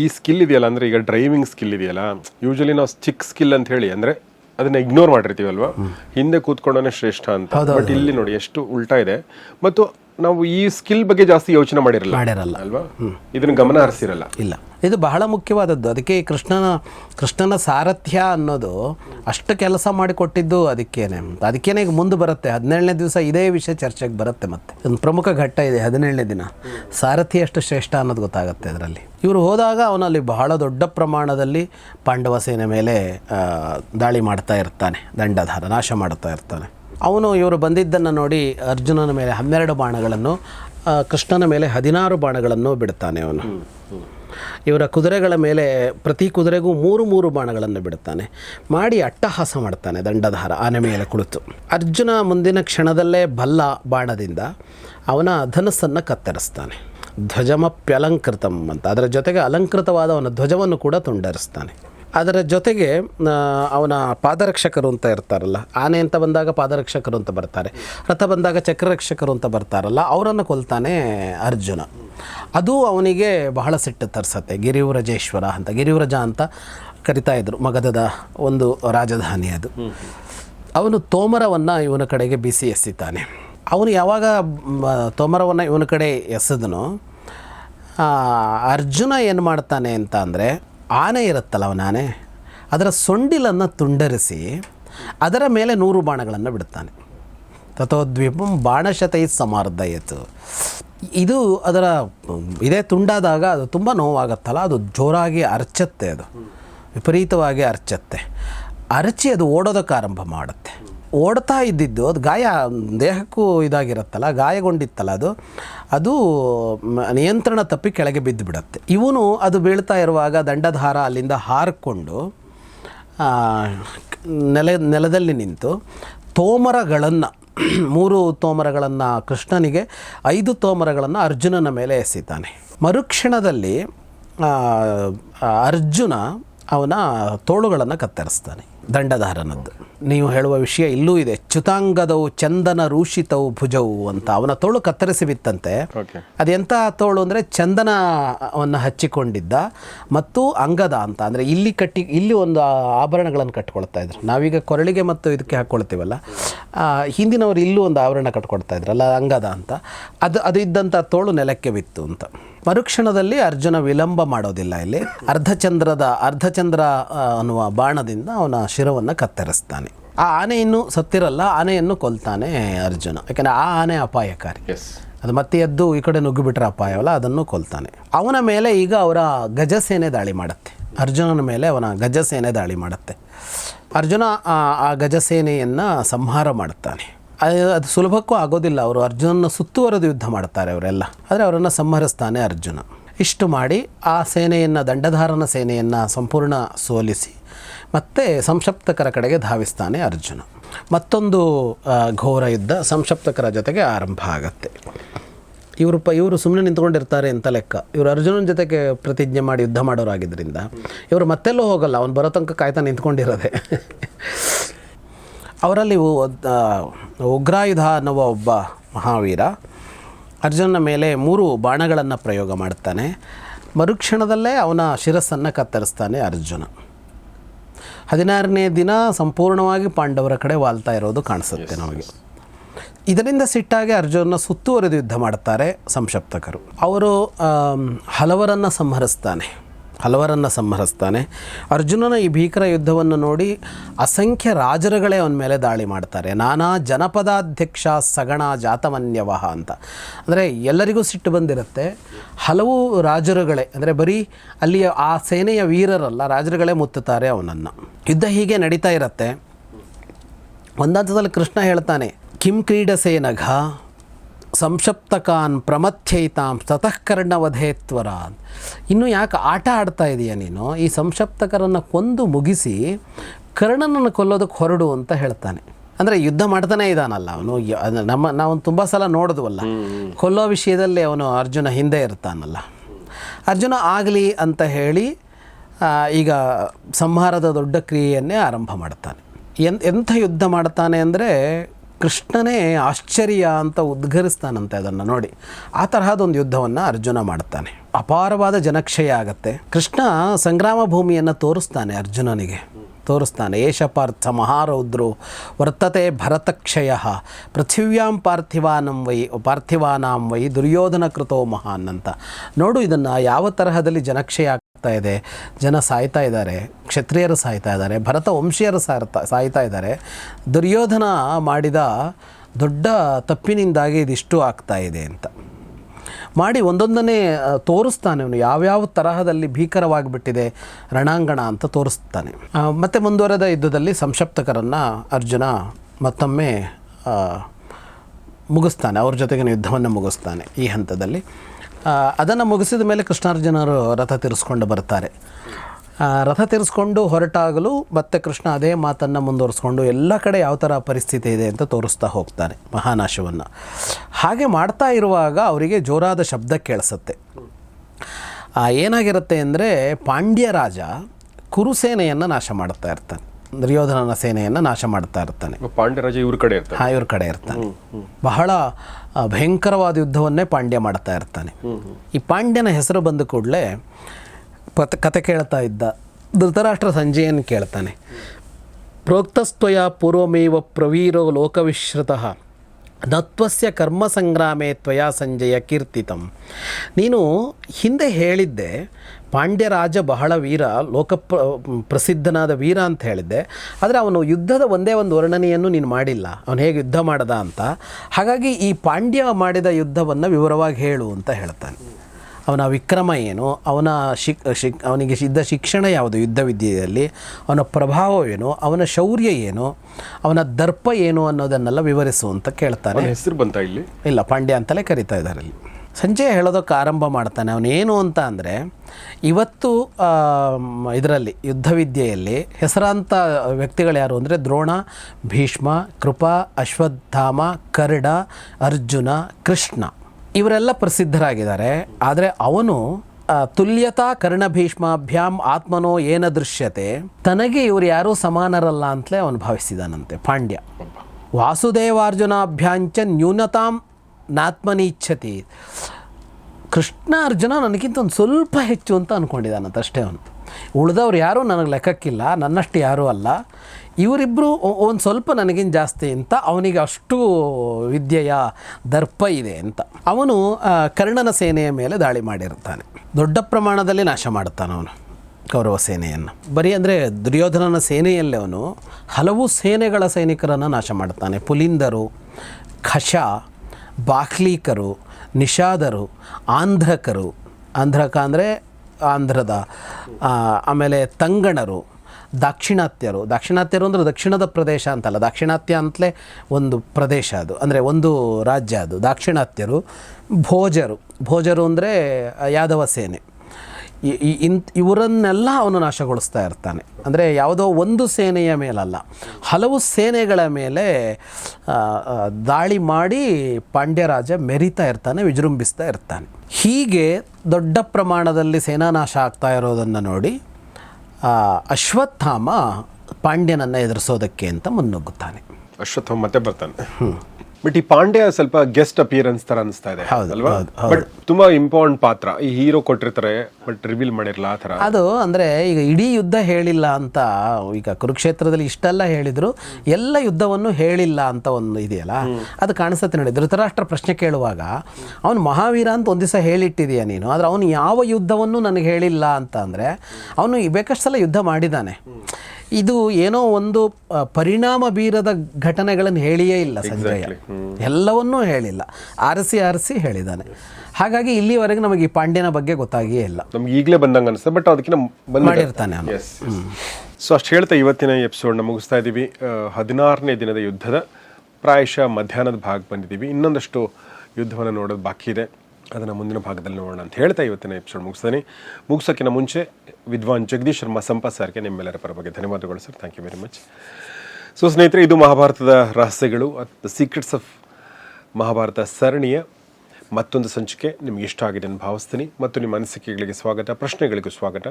ಈ ಸ್ಕಿಲ್ ಇದೆಯಲ್ಲ ಅಂದರೆ ಈಗ ಡ್ರೈವಿಂಗ್ ಸ್ಕಿಲ್ ಇದೆಯಲ್ಲ ಯೂಶಲಿ ನಾವು ಚಿಕ್ಕ ಸ್ಕಿಲ್ ಅಂತ ಹೇಳಿ ಅಂದರೆ ಅದನ್ನ ಇಗ್ನೋರ್ ಮಾಡಿರ್ತೀವಲ್ವಾ? ಹಿಂದೆ ಕೂತ್ಕೊಂಡೇ ಶ್ರೇಷ್ಠ ಅಂತ. ಬಟ್ ಇಲ್ಲಿ ನೋಡಿ ಎಷ್ಟು ಉಲ್ಟಾ ಇದೆ. ಮತ್ತು ನಾವು ಈ ಸ್ಕಿಲ್ ಬಗ್ಗೆ ಜಾಸ್ತಿ ಯೋಚನೆ ಮಾಡಿರಲ್ಲ. ಮಾಡಿರಲ್ಲ. ಅಲ್ವಾ? ಇದನ್ನು ಗಮನ ಹರಿಸಿರಲ್ಲ. ಇಲ್ಲ. ಇದು ಬಹಳ ಮುಖ್ಯವಾದದ್ದು. ಅದಕ್ಕೆ ಕೃಷ್ಣನ ಕೃಷ್ಣನ ಸಾರಥ್ಯ ಅನ್ನೋದು ಅಷ್ಟು ಕೆಲಸ ಮಾಡಿಕೊಟ್ಟಿದ್ದು ಅದಕ್ಕೇನೆ. ಅದಕ್ಕೇನೆ ಈಗ ಮುಂದೆ ಬರುತ್ತೆ. ಹದಿನೇಳನೇ ದಿವಸ ಇದೇ ವಿಷಯ ಚರ್ಚೆಗೆ ಬರುತ್ತೆ ಮತ್ತೆ. ಒಂದು ಪ್ರಮುಖ ಘಟ್ಟ ಇದೆ ಹದಿನೇಳನೇ ದಿನ. ಸಾರಥಿ ಅಷ್ಟು ಶ್ರೇಷ್ಠ ಅನ್ನೋದು ಗೊತ್ತಾಗುತ್ತೆ ಅದರಲ್ಲಿ ಇವರು ಹೋದಾಗ ಅವನಲ್ಲಿ ಬಹಳ ದೊಡ್ಡ ಪ್ರಮಾಣದಲ್ಲಿ ಪಾಂಡವ ಸೇನೆ ಮೇಲೆ ದಾಳಿ ಮಾಡ್ತಾ ಇರ್ತಾನೆ. ದಂಡಧಾರ ನಾಶ ಮಾಡ್ತಾ ಇರ್ತಾನೆ. ಅವನು ಇವರು ಬಂದಿದ್ದನ್ನು ನೋಡಿ ಅರ್ಜುನನ ಮೇಲೆ ಹನ್ನೆರಡು ಬಾಣಗಳನ್ನು ಕೃಷ್ಣನ ಮೇಲೆ ಹದಿನಾರು ಬಾಣಗಳನ್ನು ಬಿಡುತ್ತಾನೆ ಅವನು. ಇವರ ಕುದುರೆಗಳ ಮೇಲೆ ಪ್ರತಿ ಕುದುರೆಗೂ ಮೂರು ಮೂರು ಬಾಣಗಳನ್ನು ಬಿಡುತ್ತಾನೆ. ಮಾಡಿ ಅಟ್ಟಹಾಸ ಮಾಡ್ತಾನೆ ದಂಡಧಾರ ಆನೆ ಮೇಲೆ ಕುಳಿತು. ಅರ್ಜುನ ಮುಂದಿನ ಕ್ಷಣದಲ್ಲೇ ಬಲ್ಲ ಬಾಣದಿಂದ ಅವನ ಧನಸ್ಸನ್ನು ಕತ್ತರಿಸ್ತಾನೆ. ಧ್ವಜಮಪ್ಯಲಂಕೃತಂ ಅಂತ. ಅದರ ಜೊತೆಗೆ ಅಲಂಕೃತವಾದ ಅವನ ಧ್ವಜವನ್ನು ಕೂಡ ತುಂಡರಿಸ್ತಾನೆ. ಅದರ ಜೊತೆಗೆ ಅವನ ಪಾದರಕ್ಷಕರು ಅಂತ ಇರ್ತಾರಲ್ಲ, ಆನೆ ಅಂತ ಬಂದಾಗ ಪಾದರಕ್ಷಕರು ಅಂತ ಬರ್ತಾರೆ, ರಥ ಬಂದಾಗ ಚಕ್ರರಕ್ಷಕರು ಅಂತ ಬರ್ತಾರಲ್ಲ, ಅವರನ್ನು ಕೊಲ್ತಾನೆ ಅರ್ಜುನ. ಅದು ಅವನಿಗೆ ಬಹಳ ಸಿಟ್ಟು ತರಿಸತ್ತೆ, ಗಿರಿವ್ರಜೇಶ್ವರ ಅಂತ, ಗಿರಿವ್ರಜ ಅಂತ ಕರಿತಾ ಇದ್ರು, ಮಗಧದ ಒಂದು ರಾಜಧಾನಿ ಅದು. ಅವನು ತೋಮರವನ್ನು ಇವನ ಕಡೆಗೆ ಬಿಸಿ ಎಸಿತಾನೆ ಅವನು ಯಾವಾಗ ತೋಮರವನ್ನು ಇವನ ಕಡೆ ಎಸೆದನೋ ಅರ್ಜುನ ಏನು ಮಾಡ್ತಾನೆ ಅಂತ ಅಂದರೆ ಆನೆ ಇರುತ್ತಲ್ಲ ಅವನ ಆನೆ ಅದರ ಸೊಂಡಿಲನ್ನು ತುಂಡರಿಸಿ ಅದರ ಮೇಲೆ ನೂರು ಬಾಣಗಳನ್ನು ಬಿಡುತ್ತಾನೆ. ತಥೋದ್ವೀಪಂ ಬಾಣಶತೈ ಸಮಾರ್ಧಯಿತು ಇದು ಅದರ, ಇದೇ ತುಂಡಾದಾಗ ಅದು ತುಂಬ ನೋವಾಗತ್ತಲ್ಲ, ಅದು ಜೋರಾಗಿ ಅರ್ಚತ್ತೆ ಅದು. ವಿಪರೀತವಾಗಿ ಅರ್ಚತ್ತೆ. ಅರಚಿ ಅದು ಓಡೋದಕ್ಕೆ ಆರಂಭ ಮಾಡುತ್ತೆ. ಓಡ್ತಾ ಇದ್ದಿದ್ದು, ಅದು ಗಾಯ, ದೇಹಕ್ಕೂ ಇದಾಗಿರುತ್ತಲ್ಲ, ಗಾಯಗೊಂಡಿತ್ತಲ್ಲ ಅದು ಅದು ನಿಯಂತ್ರಣ ತಪ್ಪಿ ಕೆಳಗೆ ಬಿದ್ದು ಬಿಡುತ್ತೆ ಇವನು ಅದು ಬೀಳ್ತಾ ಇರುವಾಗ ದಂಡಧಾರ ಅಲ್ಲಿಂದ ಹಾರಿಕೊಂಡು ನೆಲ, ನೆಲದಲ್ಲಿ ನಿಂತು ತೋಮರಗಳನ್ನು, ಮೂರು ತೋಮರಗಳನ್ನು ಕೃಷ್ಣನಿಗೆ, ಐದು ತೋಮರಗಳನ್ನು ಅರ್ಜುನನ ಮೇಲೆ ಎಸಿತಾನೆ ಮರುಕ್ಷಣದಲ್ಲಿ ಅರ್ಜುನ ಅವನ ತೋಳುಗಳನ್ನು ಕತ್ತರಿಸ್ತಾನೆ, ದಂಡಧಾರನದ್ದು. ನೀವು ಹೇಳುವ ವಿಷಯ ಇಲ್ಲೂ ಇದೆ. ಚುತಾಂಗದವು ಚಂದನ ರೂಷಿತವು ಭುಜವು ಅಂತ. ಅವನ ತೋಳು ಕತ್ತರಿಸಿ ಬಿತ್ತಂತೆ ಅದು ಅದೆಂಥ ತೋಳು ಅಂದರೆ ಚಂದನವನ್ನು ಹಚ್ಚಿಕೊಂಡಿದ್ದ ಮತ್ತು ಅಂಗದ ಅಂತ. ಅಂದರೆ ಇಲ್ಲಿ ಕಟ್ಟಿ ಇಲ್ಲಿ ಒಂದು ಆಭರಣಗಳನ್ನು ಕಟ್ಕೊಳ್ತಾ ಇದ್ರು. ನಾವೀಗ ಕೊರಳಿಗೆ ಮತ್ತು ಇದಕ್ಕೆ ಹಾಕ್ಕೊಳ್ತೀವಲ್ಲ. ಹಿಂದಿನವರು ಇಲ್ಲೂ ಒಂದು ಆಭರಣ ಕಟ್ಕೊಳ್ತಾ ಇದ್ರಲ್ಲ ಅಂಗದ ಅಂತ. ಅದು ಅದು ಇದ್ದಂಥ ತೋಳು ನೆಲಕ್ಕೆ ಬಿತ್ತು ಅಂತ. ಮರುಕ್ಷಣದಲ್ಲಿ ಅರ್ಜುನ ವಿಳಂಬ ಮಾಡೋದಿಲ್ಲ ಇಲ್ಲಿ. ಅರ್ಧಚಂದ್ರದ ಅರ್ಧಚಂದ್ರ ಅನ್ನುವ ಬಾಣದಿಂದ ಅವನ ಶಿರವನ್ನು ಕತ್ತರಿಸ್ತಾನೆ. ಆ ಆನೆ ಇನ್ನೂ ಸತ್ತಿರಲ್ಲ ಆನೆಯನ್ನು ಕೊಲ್ತಾನೆ ಅರ್ಜುನ. ಯಾಕಂದ್ರೆ ಆ ಆನೆ ಅಪಾಯಕಾರಿ. ಅದು ಮತ್ತೆ ಎದ್ದು ಈ ಕಡೆ ನುಗ್ಗಿಬಿಟ್ರೆ ಅಪಾಯವಲ್ಲ ಅದನ್ನು ಕೊಲ್ತಾನೆ. ಅವನ ಮೇಲೆ ಈಗ ಅವರ ಗಜಸೇನೆ ದಾಳಿ ಮಾಡುತ್ತೆ. ಅರ್ಜುನನ ಮೇಲೆ ಅವನ ಗಜಸೇನೆ ದಾಳಿ ಮಾಡುತ್ತೆ. ಅರ್ಜುನ ಆ ಆ ಗಜಸೇನೆಯನ್ನು ಸಂಹಾರ ಮಾಡುತ್ತಾನೆ. ಅದು ಅದು ಸುಲಭಕ್ಕೂ ಆಗೋದಿಲ್ಲ. ಅವರು ಅರ್ಜುನನ ಸುತ್ತುವರೆದು ಯುದ್ಧ ಮಾಡ್ತಾರೆ ಅವರೆಲ್ಲ. ಆದರೆ ಅವರನ್ನು ಸಂಹರಿಸ್ತಾನೆ ಅರ್ಜುನ. ಇಷ್ಟು ಮಾಡಿ ಆ ಸೇನೆಯನ್ನು ದಂಡಧಾರನ ಸೇನೆಯನ್ನು ಸಂಪೂರ್ಣ ಸೋಲಿಸಿ ಮತ್ತೆ ಸಂಕ್ಷಪ್ತಕರ ಕಡೆಗೆ ಧಾವಿಸ್ತಾನೆ ಅರ್ಜುನ. ಮತ್ತೊಂದು ಘೋರ ಯುದ್ಧ ಸಂಕ್ಷಪ್ತಕರ ಜೊತೆಗೆ ಆರಂಭ ಆಗತ್ತೆ. ಇವರು ಪ, ಇವರು ಸುಮ್ಮನೆ ನಿಂತ್ಕೊಂಡಿರ್ತಾರೆ ಅಂತ ಲೆಕ್ಕ. ಇವರು ಅರ್ಜುನನ ಜೊತೆಗೆ ಪ್ರತಿಜ್ಞೆ ಮಾಡಿ ಯುದ್ಧ ಮಾಡೋರಾಗಿದ್ದರಿಂದ ಇವರು ಮತ್ತೆಲ್ಲೂ ಹೋಗಲ್ಲ, ಅವನು ಬರೋ ತನಕ ಕಾಯ್ತಾ ನಿಂತ್ಕೊಂಡಿರೋದೆ. ಅವರಲ್ಲಿ ಉಗ್ರಾಯುಧ ಅನ್ನುವ ಒಬ್ಬ ಮಹಾವೀರ ಅರ್ಜುನನ ಮೇಲೆ ಮೂರು ಬಾಣಗಳನ್ನು ಪ್ರಯೋಗ ಮಾಡ್ತಾನೆ. ಮರುಕ್ಷಣದಲ್ಲೇ ಅವನ ಶಿರಸ್ಸನ್ನು ಕತ್ತರಿಸ್ತಾನೆ ಅರ್ಜುನ. ಹದಿನಾರನೇ ದಿನ ಸಂಪೂರ್ಣವಾಗಿ ಪಾಂಡವರ ಕಡೆ ವಾಲ್ತಾ ಇರೋದು ಕಾಣಿಸುತ್ತೆ ನಮಗೆ. ಇದರಿಂದ ಸಿಟ್ಟಾಗಿ ಅರ್ಜುನನ ಸುತ್ತುವರೆದು ಯುದ್ಧ ಮಾಡ್ತಾರೆ ಸಂಶಪ್ತಕರು. ಅವರು ಹಲವರನ್ನು ಸಂಹರಿಸ್ತಾನೆ. ಹಲವರನ್ನು ಸಂಹರಿಸ್ತಾನೆ. ಅರ್ಜುನನ ಈ ಭೀಕರ ಯುದ್ಧವನ್ನು ನೋಡಿ ಅಸಂಖ್ಯ ರಾಜರುಗಳೇ ಅವನ ಮೇಲೆ ದಾಳಿ ಮಾಡ್ತಾರೆ. ನಾನಾ ಜನಪದಾಧ್ಯಕ್ಷ ಸಗಣ ಜಾತಮನ್ಯವಹ ಅಂತ. ಅಂದರೆ ಎಲ್ಲರಿಗೂ ಸಿಟ್ಟು ಬಂದಿರುತ್ತೆ. ಹಲವು ರಾಜರುಗಳೇ, ಅಂದರೆ ಬರೀ ಅಲ್ಲಿಯ ಆ ಸೇನೆಯ ವೀರರಲ್ಲ, ರಾಜರುಗಳೇ ಮುತ್ತುತ್ತಾರೆ ಅವನನ್ನು. ಯುದ್ಧ ಹೀಗೆ ನಡೀತಾ ಇರುತ್ತೆ. ಒಂದಂತದಲ್ಲಿ ಕೃಷ್ಣ ಹೇಳ್ತಾನೆ, ಕಿಂ ಕ್ರೀಡಸೇನಘ? ಸಂಶಪ್ತಕಾನ್ ಪ್ರಮಥ್ಯೈತಾಂ ತತಃ ಕರ್ಣವಧೇತ್ವರ ಇನ್ನು ಯಾಕೆ ಆಟ ಆಡ್ತಾ ಇದೆಯಾ ನೀನು? ಈ ಸಂಶಪ್ತಕರನ್ನು ಕೊಂದು ಮುಗಿಸಿ ಕರ್ಣನನ್ನು ಕೊಲ್ಲೋದಕ್ಕೆ ಹೊರಡು ಅಂತ ಹೇಳ್ತಾನೆ. ಅಂದರೆ ಯುದ್ಧ ಮಾಡ್ತಾನೆ ಇದ್ದಾನಲ್ಲ ಅವನು. ನಮ್ಮ ನಾವು ತುಂಬ ಸಲ ನೋಡಿದ್ವಲ್ಲ. ಕೊಲ್ಲೋ ವಿಷಯದಲ್ಲಿ ಅವನು ಅರ್ಜುನ ಹಿಂದೆ ಇರ್ತಾನಲ್ಲ. ಅರ್ಜುನ ಆಗಲಿ ಅಂತ ಹೇಳಿ ಈಗ ಸಂಹಾರದ ದೊಡ್ಡ ಕ್ರಿಯೆಯನ್ನೇ ಆರಂಭ ಮಾಡ್ತಾನೆ. ಎನ್ ಎಂಥ ಯುದ್ಧ ಮಾಡ್ತಾನೆ ಅಂದರೆ ಕೃಷ್ಣನೇ ಆಶ್ಚರ್ಯ ಅಂತ ಉದ್ಘರಿಸ್ತಾನಂತೆ ಅದನ್ನು ನೋಡಿ. ಆ ತರಹದೊಂದು ಯುದ್ಧವನ್ನು ಅರ್ಜುನ ಮಾಡ್ತಾನೆ. ಅಪಾರವಾದ ಜನಕ್ಷಯ ಆಗತ್ತೆ. ಕೃಷ್ಣ ಸಂಗ್ರಾಮ ಭೂಮಿಯನ್ನು ತೋರಿಸ್ತಾನೆ ಅರ್ಜುನನಿಗೆ. ತೋರಿಸ್ತಾನೆ, ಏಷ ಪಾರ್ಥ ಮಹಾರೌದ್ರು ವರ್ತತೆ ಭರತಕ್ಷಯ, ಪೃಥಿವ್ಯಾಂ ಪಾರ್ಥಿವಾನಂ ವೈ, ಪಾರ್ಥಿವಾನಾಂ ವೈ, ದುರ್ಯೋಧನ ಕೃತೋ ಮಹಾನ್ ಅಂತ. ನೋಡು ಇದನ್ನು ಯಾವ ತರಹದಲ್ಲಿ ಜನಕ್ಷಯ ಆಗ್ತಾ ಇದೆ, ಜನ ಸಾಯ್ತಾ ಇದ್ದಾರೆ, ಕ್ಷತ್ರಿಯರು ಸಾಯ್ತಾ ಇದ್ದಾರೆ, ಭರತ ವಂಶೀಯರು ಸಾರ್ತಾ, ಸಾಯ್ತಾ ಇದ್ದಾರೆ. ದುರ್ಯೋಧನ ಮಾಡಿದ ದೊಡ್ಡ ತಪ್ಪಿನಿಂದಾಗಿ ಇದಿಷ್ಟು ಆಗ್ತಾ ಇದೆ ಅಂತ. ಮಾಡಿ ಒಂದೊಂದನ್ನೇ ತೋರಿಸ್ತಾನೆ ಅವನು, ಯಾವ್ಯಾವ ತರಹದಲ್ಲಿ ಭೀಕರವಾಗಿಬಿಟ್ಟಿದೆ, ರಣಾಂಗಣ ಅಂತ ತೋರಿಸ್ತಾನೆ. ಮತ್ತು ಮುಂದುವರೆದ ಯುದ್ಧದಲ್ಲಿ ಸಂಶಪ್ತಕರನ್ನು ಅರ್ಜುನ ಮತ್ತೊಮ್ಮೆ ಮುಗಿಸ್ತಾನೆ, ಅವ್ರ ಜೊತೆಗಿನ ಯುದ್ಧವನ್ನು ಮುಗಿಸ್ತಾನೆ ಈ ಹಂತದಲ್ಲಿ. ಅದನ್ನು ಮುಗಿಸಿದ ಮೇಲೆ ಕೃಷ್ಣಾರ್ಜುನರು ರಥ ತೀರಿಸ್ಕೊಂಡು ಬರ್ತಾರೆ. ರಥ ತೀರಿಸ್ಕೊಂಡು ಹೊರಟಾಗಲು ಮತ್ತೆ ಕೃಷ್ಣ ಅದೇ ಮಾತನ್ನು ಮುಂದುವರಿಸ್ಕೊಂಡು ಎಲ್ಲ ಕಡೆ ಯಾವ ಥರ ಪರಿಸ್ಥಿತಿ ಇದೆ ಅಂತ ತೋರಿಸ್ತಾ ಹೋಗ್ತಾನೆ ಮಹಾನಾಶವನ್ನು. ಹಾಗೆ ಮಾಡ್ತಾ ಇರುವಾಗ ಅವರಿಗೆ ಜೋರಾದ ಶಬ್ದ ಕೇಳಿಸುತ್ತೆ. ಏನಾಗಿರುತ್ತೆ ಅಂದರೆ ಪಾಂಡ್ಯ ರಾಜ ಕುರುಸೇನೆಯನ್ನು ನಾಶ ಮಾಡ್ತಾ ಇರ್ತಾನೆ. ದುರ್ಯೋಧನನ ಸೇನೆಯನ್ನು ನಾಶ ಮಾಡ್ತಾ ಇರ್ತಾನೆ. ಪಾಂಡ್ಯರಾಜ ಇವ್ರ ಕಡೆ ಇರ್ತಾನೆ. ಹಾ ಇವ್ರ ಕಡೆ ಇರ್ತಾನೆ. ಬಹಳ ಭಯಂಕರವಾದ ಯುದ್ಧವನ್ನೇ ಪಾಂಡ್ಯ ಮಾಡ್ತಾ ಇರ್ತಾನೆ. ಈ ಪಾಂಡ್ಯನ ಹೆಸರು ಬಂದ ಕೂಡಲೇ ಪತ್ ಕತೆ ಕೇಳ್ತಾ ಇದ್ದ ಧೃತರಾಷ್ಟ್ರ ಸಂಜೆಯನ್ನು ಕೇಳ್ತಾನೆ. ಪ್ರೋಕ್ತಸ್ತ್ವಯ ಪೂರ್ವಮೇವ ಪ್ರವೀರೋ ಲೋಕವಿಶ್ರುತಃ. ನತ್ವಸ್ಯ ಕರ್ಮ ಸಂಗ್ರಾಮೇ ತ್ವಯಾ ಸಂಜಯ ಕೀರ್ತಿತಂ. ನೀನು ಹಿಂದೆ ಹೇಳಿದ್ದೆ ಪಾಂಡ್ಯ ರಾಜ ಬಹಳ ವೀರ ಲೋಕ ಪ್ರ ಪ್ರಸಿದ್ಧನಾದ ವೀರ ಅಂತ ಹೇಳಿದ್ದೆ. ಆದರೆ ಅವನು ಯುದ್ಧದ ಒಂದೇ ಒಂದು ವರ್ಣನೆಯನ್ನು ನೀನು ಮಾಡಿಲ್ಲ. ಅವನು ಹೇಗೆ ಯುದ್ಧ ಮಾಡದ ಅಂತ. ಹಾಗಾಗಿ ಈ ಪಾಂಡ್ಯ ಮಾಡಿದ ಯುದ್ಧವನ್ನು ವಿವರವಾಗಿ ಹೇಳು ಅಂತ ಹೇಳ್ತಾನೆ. ಅವನ ವಿಕ್ರಮ ಏನು? ಅವನ ಶಿಕ್ ಶಿಕ್ ಅವನಿಗೆ ಇದ್ದ ಶಿಕ್ಷಣ ಯಾವುದು? ಯುದ್ಧ ವಿದ್ಯೆಯಲ್ಲಿ. ಅವನ ಪ್ರಭಾವವೇನು ಅವನ ಶೌರ್ಯ ಏನು? ಅವನ ದರ್ಪ ಏನು ಅನ್ನೋದನ್ನೆಲ್ಲ ವಿವರಿಸು ಅಂತ ಕೇಳ್ತಾರೆ. ಹೆಸರು ಬಂತ ಇಲ್ಲಿ? ಇಲ್ಲ ಪಾಂಡ್ಯ ಅಂತಲೇ ಕರಿತಾ ಇದ್ದಾರೆ ಅಲ್ಲಿ ಸಂಜೆ ಹೇಳೋದಕ್ಕೆ ಆರಂಭ ಮಾಡ್ತಾನೆ. ಅವನೇನು ಅಂತ ಅಂದರೆ, ಇವತ್ತು ಇದರಲ್ಲಿ, ಯುದ್ಧವಿದ್ಯೆಯಲ್ಲಿ ಹೆಸರಾಂತ ವ್ಯಕ್ತಿಗಳು ಯಾರು ಅಂದರೆ, ದ್ರೋಣ, ಭೀಷ್ಮ, ಕೃಪಾ ಅಶ್ವತ್ಥಾಮ ಕರ್ಣ ಅರ್ಜುನ, ಕೃಷ್ಣ. ಇವರೆಲ್ಲ ಪ್ರಸಿದ್ಧರಾಗಿದ್ದಾರೆ. ಆದರೆ ಅವನು ತುಲ್ಯತಾ ಕರ್ಣ ಭೀಷ್ಮಾಭ್ಯಾಂ ಆತ್ಮನೋ ಏನ ದೃಶ್ಯತೆ, ತನಗೆ ಇವರು ಯಾರೂ ಸಮಾನರಲ್ಲ ಅಂತಲೇ ಅವನು ಭಾವಿಸಿದಾನಂತೆ, ಪಾಂಡ್ಯ. ವಾಸುದೇವಾರ್ಜುನಾಭ್ಯಾಂಚ ನ್ಯೂನತಾಂ ನಾತ್ಮನೀಚ್ಛತಿ ಕೃಷ್ಣ ಅರ್ಜುನ ನನಗಿಂತ ಒಂದು ಸ್ವಲ್ಪ ಹೆಚ್ಚು ಅಂತ ಅಂದ್ಕೊಂಡಿದ್ದಾನಂತ ಅಷ್ಟೇ ಅವನು ಉಳಿದವ್ರು ಯಾರೂ ನನಗೆ ಲೆಕ್ಕಕ್ಕಿಲ್ಲ, ನನ್ನಷ್ಟು ಯಾರೂ ಅಲ್ಲ. ಇವರಿಬ್ಬರು ಒಂದು ಸ್ವಲ್ಪ ನನಗಿಂತ ಜಾಸ್ತಿ ಅಂತ ಅವನಿಗೆ ಅಷ್ಟು ವಿದ್ಯೆಯ ದರ್ಪ ಇದೆ ಅಂತ. ಅವನು ಕರ್ಣನ ಸೇನೆಯ ಮೇಲೆ ದಾಳಿ ಮಾಡಿರ್ತಾನೆ. ದೊಡ್ಡ ಪ್ರಮಾಣದಲ್ಲಿ ನಾಶ ಮಾಡ್ತಾನೆ ಅವನು, ಕೌರವ ಸೇನೆಯನ್ನು. ಬರೀ ಅಂದರೆ ದುರ್ಯೋಧನನ ಸೇನೆಯಲ್ಲೇ ಅವನು, ಹಲವು ಸೇನೆಗಳ ಸೈನಿಕರನ್ನು ನಾಶ ಮಾಡ್ತಾನೆ ಪುಲಿಂದರು, ಖಶ ಬಾಕ್ಲೀಕರು, ನಿಷಾದರು, ಆಂಧ್ರಕರು, ಆಂಧ್ರಕ ಅಂದರೆ ಆಂಧ್ರದ ಆಮೇಲೆ ತಂಗಣರು, ದಾಕ್ಷಿಣಾತ್ಯರು. ದಾಕ್ಷಿಣಾತ್ಯರು ಅಂದರೆ ದಕ್ಷಿಣದ ಪ್ರದೇಶ ಅಂತಲ್ಲ, ದಾಕ್ಷಿಣಾತ್ಯ ಅಂತಲೇ ಒಂದು ಪ್ರದೇಶ ಅದು, ಅಂದರೆ ಒಂದು ರಾಜ್ಯ ಅದು. ದಾಕ್ಷಿಣಾತ್ಯರು, ಭೋಜರು. ಭೋಜರು ಅಂದರೆ ಯಾದವ ಸೇನೆ. ಇಂತ್ ಇವರನ್ನೆಲ್ಲ ಅವನು ನಾಶಗೊಳಿಸ್ತಾ ಇರ್ತಾನೆ. ಅಂದರೆ ಯಾವುದೋ ಒಂದು ಸೇನೆಯ ಮೇಲಲ್ಲ. ಹಲವು ಸೇನೆಗಳ ಮೇಲೆ ದಾಳಿ ಮಾಡಿ ಪಾಂಡ್ಯರಾಜ ಮೆರಿತಾ ಇರ್ತಾನೆ ವಿಜೃಂಭಿಸ್ತಾ ಇರ್ತಾನೆ. ಹೀಗೆ ದೊಡ್ಡ ಪ್ರಮಾಣದಲ್ಲಿ ಸೇನಾ ನಾಶ ಆಗ್ತಾ ಇರೋದನ್ನು ನೋಡಿ ಅಶ್ವತ್ಥಾಮ ಪಾಂಡ್ಯನನ್ನು ಎದುರಿಸೋದಕ್ಕೆ ಅಂತ ಮುನ್ನುಗ್ಗುತ್ತಾನೆ. ಅಶ್ವತ್ಥಾಮ ಮತ್ತೆ ಬರ್ತಾನೆ. ಬಟ್ ಈ ಪಾಂಡ್ಯ ಸ್ವಲ್ಪ ಗೆಸ್ಟ್ ಅಪಿಯರೆನ್ಸ್ ತರ ಅನಿಸ್ತಾ ಇದೆ ಅಲ್ವಾ. ಬಟ್ ತುಂಬಾ ಇಂಪಾರ್ಟೆಂಟ್ ಪಾತ್ರ. ಈ ಹೀರೋ ಕೊಟ್ಟಿರ್ತಾರೆ ಬಟ್ ರಿವೀಲ್ ಮಾಡಿರಲ್ಲ ಆ ತರ ಅದು ಅಂದ್ರೆ ಈಗ ಇಡೀ ಯುದ್ಧ ಹೇಳಿಲ್ಲ ಅಂತ ಈಗ ಕುರುಕ್ಷೇತ್ರದಲ್ಲಿ ಇಷ್ಟೆಲ್ಲ ಹೇಳಿದ್ರು ಎಲ್ಲ ಯುದ್ಧವನ್ನು ಹೇಳಿಲ್ಲ ಅಂತ ಒಂದು ಇದೆಯಲ್ಲ ಅದು ಕಾಣಿಸುತ್ತೆ ನೋಡಿ. ಧೃತರಾಷ್ಟ್ರ ಪ್ರಶ್ನೆ ಕೇಳುವಾಗ ಅವನು ಮಹಾವೀರ ಅಂತ ಒಂದು ದಿವಸ ಹೇಳಿಟ್ಟಿದೀಯ ನೀನು ಆದ್ರೆ ಅವನು ಯಾವ ಯುದ್ಧವನ್ನು ನನಗೆ ಹೇಳಿಲ್ಲ ಅಂತ ಅಂದ್ರೆ ಅವನು ಬೇಕಷ್ಟು ಸಲ ಯುದ್ಧ ಮಾಡಿದ್ದಾನೆ. ಇದು ಏನೋ ಒಂದು ಪರಿಣಾಮ ಬೀರದ ಘಟನೆಗಳನ್ನು ಹೇಳಿಯೇ ಇಲ್ಲ ಸಂಜಯ. ಎಲ್ಲವನ್ನೂ ಹೇಳಿಲ್ಲ. ಆರಿಸಿ ಆರಿಸಿ ಹೇಳಿದ್ದಾನೆ. ಹಾಗಾಗಿ ಇಲ್ಲಿವರೆಗೆ ನಮಗೆ ಈ ಪಾಂಡ್ಯನ ಬಗ್ಗೆ ಗೊತ್ತಾಗಿಯೇ ಇಲ್ಲ. ನಮ್ಗೆ ಈಗಲೇ ಬಂದಂಗೆ ಅನಿಸ್ತದೆ ಬಟ್ ಅದಕ್ಕಿಂತ ಮಾಡಿರ್ತಾನೆ ಸೊ ಅಷ್ಟು ಹೇಳ್ತಾ ಇವತ್ತಿನ ಎಪಿಸೋಡ್ನ ಮುಗಿಸ್ತಾ ಇದ್ದೀವಿ ಹದಿನಾರನೇ ದಿನದ ಯುದ್ಧದ ಪ್ರಾಯಶಃ ಮಧ್ಯಾಹ್ನದ ಭಾಗ ಬಂದಿದ್ದೀವಿ ಇನ್ನೊಂದಷ್ಟು ಯುದ್ಧವನ್ನು ನೋಡೋದು ಬಾಕಿ ಇದೆ. ಅದನ್ನು ಮುಂದಿನ ಭಾಗದಲ್ಲಿ ನೋಡೋಣ ಅಂತ ಹೇಳ್ತಾ ಇವತ್ತಿನ ಎಪಿಸೋಡ್ ಮುಗಿಸ್ತಾನೆ. ಮುಗಿಸೋಕ್ಕಿಂತ ಮುಂಚೆ ವಿದ್ವಾನ್ ಜಗದೀಶ್ ಶರ್ಮಾ ಸಂಪತ್ ಸರ್ಗೆ ನಿಮ್ಮೆಲ್ಲರ ಪರವಾಗಿ ಧನ್ಯವಾದಗಳು sir. Thank you very much so ಸ್ನೇಹಿತರೆ, ಇದು ಮಹಾಭಾರತದ ರಹಸ್ಯಗಳು ದ ಸೀಕ್ರೆಟ್ಸ್ ಆಫ್ ಮಹಾಭಾರತ ಸರಣಿಯ ಮತ್ತೊಂದು ಸಂಚಿಕೆ ನಿಮ್ಗೆ ಇಷ್ಟ ಆಗಿದೆ ಅಂತ ಭಾವಿಸ್ತೀನಿ. ಮತ್ತು ನಿಮ್ಮ ಅನಿಸಿಕೆಗಳಿಗೆ ಸ್ವಾಗತ, ಪ್ರಶ್ನೆಗಳಿಗೂ ಸ್ವಾಗತ.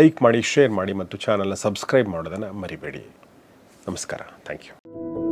ಲೈಕ್ ಮಾಡಿ ಶೇರ್ ಮಾಡಿ ಮತ್ತು ಚಾನಲ್ನ ಸಬ್ಸ್ಕ್ರೈಬ್ ಮಾಡೋದನ್ನು ಮರಿಬೇಡಿ. ನಮಸ್ಕಾರ. Thank you